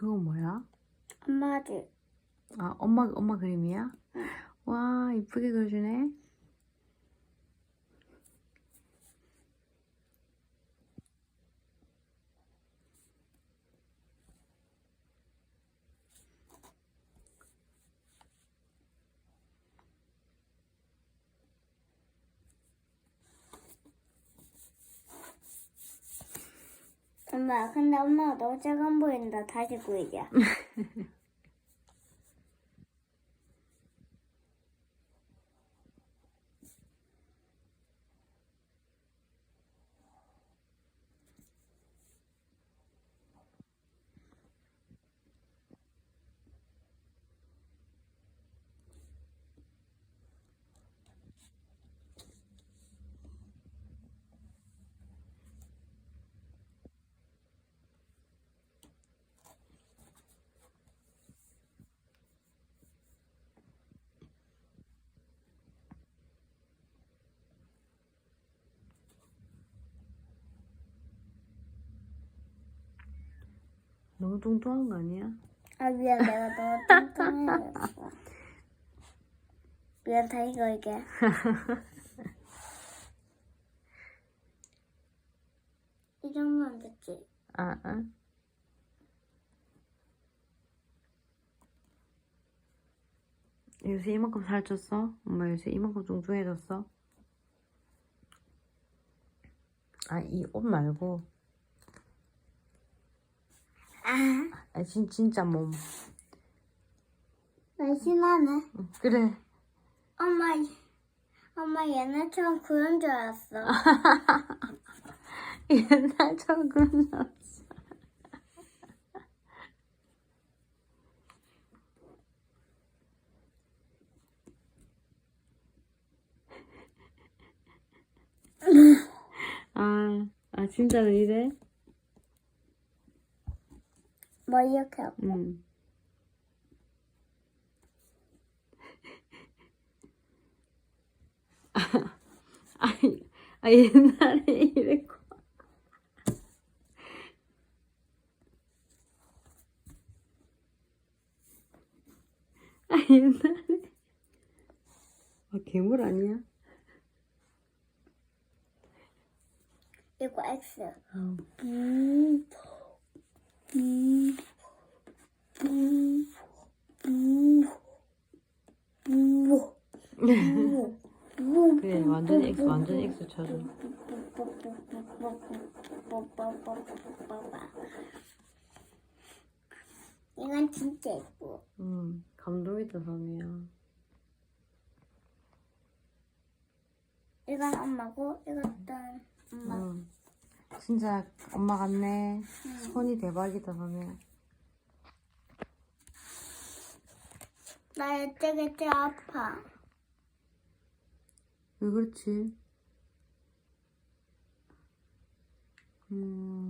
그건 뭐야? 엄마들. 아, 엄마, 엄마 그림이야? 와, 이쁘게 그려주네. 엄마, 근데 엄마가 너무 작아 보인다. 다시 보이자. 너무 뚱뚱한 거 아니야? 아, 미안. 내가 너무 뚱뚱해졌어. 미안, 다 이거 이게. 이 정도면 됐지. 아, 아. 요새 이만큼 살쪘어? 엄마 요새 이만큼 뚱뚱해졌어? 아, 이 옷 말고. 아, 아, 진, 진짜 몸. 날씬하네. 응, 그래. 엄마, 엄마 얘네처럼 그런 줄 알았어. 옛날처럼 그런 줄 알았어. 아, 아, 진짜로 이래? 뭐 이렇게 하고. 응. 아, 아, 옛날에 이랬고. 아, 옛날에. 아, 괴물 아니야? 이거 X. 어. 음, 음, 음, 음, 음, 음. 그래, 완전 X, 완전 X 쳐줘. 이건 진짜 예뻐. 응, 감동이다, 섬이야. 이건 엄마고, 이것도 엄마. 응. 진짜 엄마 같네. 손이 대박이다, 섬이야. 나 이쪽이 아파. 왜 그렇지? 음,